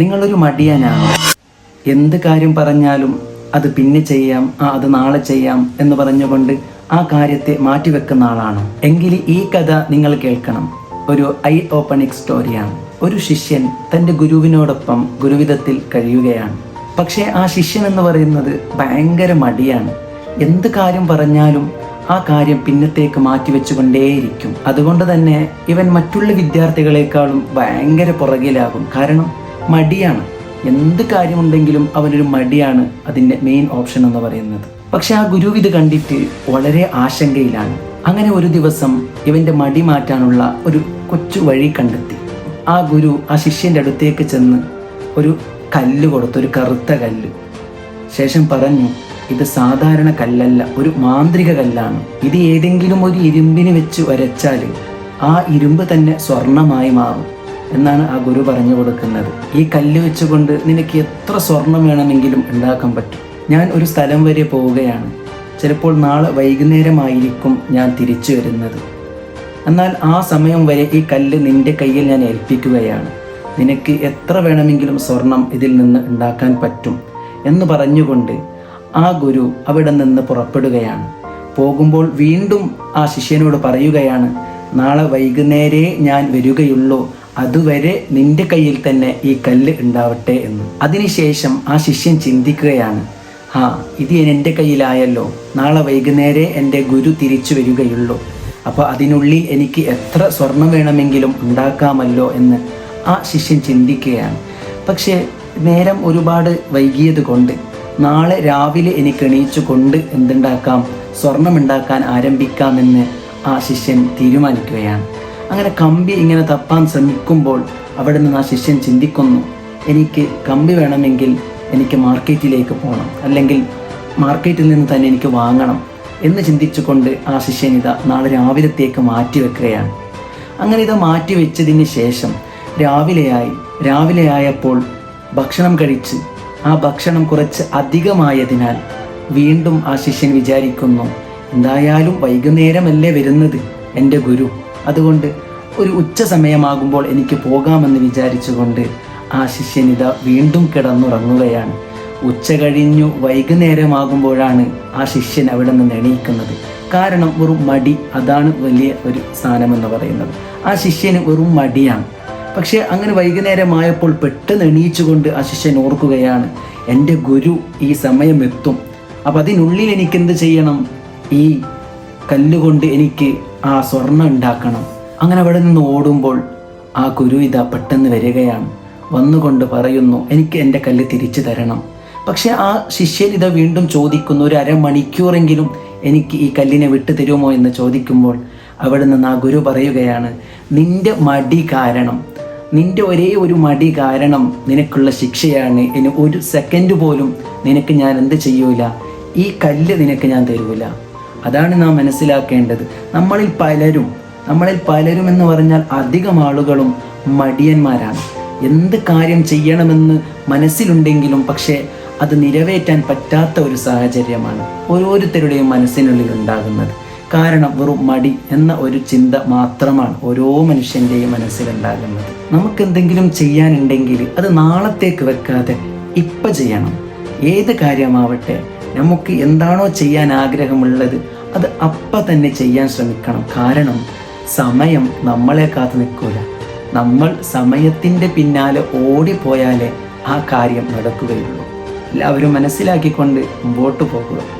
നിങ്ങളൊരു മടിയനാണ്. എന്ത് കാര്യം പറഞ്ഞാലും അത് പിന്നെ ചെയ്യാം ആ അത് നാളെ ചെയ്യാം എന്ന് പറഞ്ഞുകൊണ്ട് ആ കാര്യത്തെ മാറ്റിവെക്കുന്ന ആളാണ്. എങ്കിൽ ഈ കഥ നിങ്ങൾ കേൾക്കണം. ഒരു ഐ ഓപ്പണിക് സ്റ്റോറിയാണ്. ഒരു ശിഷ്യൻ തന്റെ ഗുരുവിനോടൊപ്പം ഗുരുവിധത്തിൽ കഴിയുകയാണ്. പക്ഷേ ആ ശിഷ്യൻ എന്ന് പറയുന്നത് ഭയങ്കര മടിയാണ്. എന്ത് കാര്യം പറഞ്ഞാലും ആ കാര്യം പിന്നത്തേക്ക് മാറ്റിവെച്ചുകൊണ്ടേയിരിക്കും. അതുകൊണ്ട് തന്നെ ഇവൻ മറ്റുള്ള വിദ്യാർത്ഥികളെക്കാളും ഭയങ്കര പുറകിലാകും. കാരണം മടിയാണ്. എന്ത് കാര്യമുണ്ടെങ്കിലും അവനൊരു മടിയാണ് അതിന്റെ മെയിൻ ഓപ്ഷൻ എന്ന് പറയുന്നത്. പക്ഷെ ആ ഗുരു ഇത് കണ്ടിട്ട് വളരെ ആശങ്കയിലാണ്. അങ്ങനെ ഒരു ദിവസം ഇവന്റെ മടി മാറ്റാനുള്ള ഒരു കൊച്ചു വഴി കണ്ടെത്തി. ആ ഗുരു ആ ശിഷ്യന്റെ അടുത്തേക്ക് ചെന്ന് ഒരു കല്ല് കൊടുത്തു ഒരു കറുത്ത കല്ല്. ശേഷം പറഞ്ഞു ഇത് സാധാരണ കല്ലല്ല ഒരു മാന്ത്രിക കല്ലാണ്. ഇത് ഏതെങ്കിലും ഒരു ഇരുമ്പിന് വെച്ച് വരച്ചാൽ ആ ഇരുമ്പ് തന്നെ സ്വർണമായി മാറും. എന്നാണ് ആ ഗുരു പറഞ്ഞു കൊടുക്കുന്നത്. ഈ കല്ല് വെച്ചുകൊണ്ട് നിനക്ക് എത്ര സ്വർണം വേണമെങ്കിലും ഉണ്ടാക്കാൻ പറ്റും. ഞാൻ ഒരു സ്ഥലം വരെ പോവുകയാണ്. ചിലപ്പോൾ നാളെ വൈകുന്നേരമായിരിക്കും ഞാൻ തിരിച്ചു വരുന്നത്. എന്നാൽ ആ സമയം വരെ ഈ കല്ല് നിന്റെ കയ്യിൽ ഞാൻ ഏൽപ്പിക്കുകയാണ്. നിനക്ക് എത്ര വേണമെങ്കിലും സ്വർണം ഇതിൽ നിന്ന് ഉണ്ടാക്കാൻ പറ്റും എന്ന് പറഞ്ഞുകൊണ്ട് ആ ഗുരു അവിടെ നിന്ന് പുറപ്പെടുകയാണ്. പോകുമ്പോൾ വീണ്ടും ആ ശിഷ്യനോട് പറയുകയാണ് നാളെ വൈകുന്നേരേ ഞാൻ വരികയുള്ളൂ. അതുവരെ നിന്റെ കയ്യിൽ തന്നെ ഈ കല്ല് ഉണ്ടാവട്ടെ എന്ന്. അതിനുശേഷം ആ ശിഷ്യൻ ചിന്തിക്കുകയാണ് ആ ഇത് എന്റെ കയ്യിലായല്ലോ. നാളെ വൈകുന്നേരെ എന്റെ ഗുരു തിരിച്ചു വരികയുള്ളൂ. അപ്പോൾ അതിനുള്ളിൽ എനിക്ക് എത്ര സ്വർണം വേണമെങ്കിലും ഉണ്ടാക്കാമല്ലോ എന്ന് ആ ശിഷ്യൻ ചിന്തിക്കുകയാണ്. പക്ഷേ നേരം ഒരുപാട് വൈകിയത് കൊണ്ട് നാളെ രാവിലെ എനിക്ക് എണീച്ചു കൊണ്ട് എന്തുണ്ടാക്കാം? സ്വർണം ഉണ്ടാക്കാൻ ആരംഭിക്കാമെന്ന് ആ ശിഷ്യൻ തീരുമാനിക്കുകയാണ്. അങ്ങനെ കമ്പി ഇങ്ങനെ തപ്പാൻ ശ്രമിക്കുമ്പോൾ അവിടെ നിന്ന് ആ ശിഷ്യൻ ചിന്തിക്കുന്നു എനിക്ക് കമ്പി വേണമെങ്കിൽ എനിക്ക് മാർക്കറ്റിലേക്ക് പോകണം അല്ലെങ്കിൽ മാർക്കറ്റിൽ നിന്ന് തന്നെ എനിക്ക് വാങ്ങണം എന്ന് ചിന്തിച്ചുകൊണ്ട് ആ ശിഷ്യൻ ഇത നാളെ രാവിലത്തേക്ക് മാറ്റി വെക്കുകയാണ് അങ്ങനെ ഇത് മാറ്റി വെച്ചതിന് ശേഷം രാവിലെയായി രാവിലെയായപ്പോൾ ഭക്ഷണം കഴിച്ച് ആ ഭക്ഷണം കുറച്ച് അധികമായതിനാൽ വീണ്ടും ആ ശിഷ്യൻ വിചാരിക്കുന്നു എന്തായാലും വൈകുന്നേരമല്ലേ വരുന്നത് എന്റെ ഗുരു. അതുകൊണ്ട് ഒരു ഉച്ച സമയമാകുമ്പോൾ എനിക്ക് പോകാമെന്ന് വിചാരിച്ചുകൊണ്ട് ആ ശിഷ്യനിത വീണ്ടും കിടന്നുറങ്ങുകയാണ്. ഉച്ച കഴിഞ്ഞു വൈകുന്നേരമാകുമ്പോഴാണ് ആ ശിഷ്യൻ അവിടെ നിന്ന് എണീക്കുന്നത്. കാരണം വെറും മടി അതാണ് വലിയ ഒരു സ്ഥാനമെന്ന് പറയുന്നത്. ആ ശിഷ്യന് വെറും മടിയാണ്. പക്ഷേ അങ്ങനെ വൈകുന്നേരമായപ്പോൾ പെട്ടെന്ന് എണീച്ചുകൊണ്ട് ആ ശിഷ്യൻ ഓർക്കുകയാണ് എന്റെ ഗുരു ഈ സമയം എത്തും അപ്പം അതിനുള്ളിൽ എനിക്ക് എന്ത് ചെയ്യണം? ഈ കല്ലുകൊണ്ട് എനിക്ക് ആ സ്വർണം ഉണ്ടാക്കണം. അങ്ങനെ അവിടെ നിന്ന് ഓടുമ്പോൾ ആ ഗുരു ഇതാ പെട്ടെന്ന് വരികയാണ്. വന്നുകൊണ്ട് പറയുന്നു എനിക്ക് എന്റെ കല്ല് തിരിച്ചു തരണം. പക്ഷേ ആ ശിഷ്യൻ ഇത് വീണ്ടും ചോദിക്കുന്നു ഒരു അരമണിക്കൂറെങ്കിലും എനിക്ക് ഈ കല്ലിനെ വിട്ടു തരുമോ? എന്ന് ചോദിക്കുമ്പോൾ അവിടെ നിന്ന് ആ ഗുരു പറയുകയാണ് നിന്റെ മടി കാരണം നിന്റെ ഒരേ ഒരു മടി കാരണം നിനക്കുള്ള ശിക്ഷയാണ്. ഇനി ഒരു സെക്കൻഡ് പോലും നിനക്ക് ഞാൻ എന്ത് ചെയ്യൂല? ഈ കല്ല് നിനക്ക് ഞാൻ തരൂല. അതാണ് നാം മനസ്സിലാക്കേണ്ടത്. നമ്മളിൽ പലരും നമ്മളിൽ പലരും എന്ന് പറഞ്ഞാൽ അധികം ആളുകളും മടിയന്മാരാണ്. എന്ത് കാര്യം ചെയ്യണമെന്ന് മനസ്സിലുണ്ടെങ്കിലും പക്ഷേ അത് നിറവേറ്റാൻ പറ്റാത്ത ഒരു സാഹചര്യമാണ് ഓരോരുത്തരുടെയും മനസ്സിനുള്ളിൽ ഉണ്ടാകുന്നത്. കാരണം വെറും മടി എന്ന ഒരു ചിന്ത മാത്രമാണ് ഓരോ മനുഷ്യന്റെയും മനസ്സിലുണ്ടാകുന്നത്. നമുക്ക് എന്തെങ്കിലും ചെയ്യാനുണ്ടെങ്കിൽ അത് നാളത്തേക്ക് വെക്കാതെ ഇപ്പം ചെയ്യണം. ഏത് കാര്യമാവട്ടെ നമുക്ക് എന്താണോ ചെയ്യാൻ ആഗ്രഹമുള്ളത് അത് അപ്പം തന്നെ ചെയ്യാൻ ശ്രമിക്കണം. കാരണം സമയം നമ്മളെ കാത്തു നിൽക്കൂല. നമ്മൾ സമയത്തിന്റെ പിന്നാലെ ഓടിപ്പോയാലേ ആ കാര്യം നടക്കുകയുള്ളൂ. എല്ലാവരും മനസ്സിലാക്കിക്കൊണ്ട് മുമ്പോട്ട് പോകുക.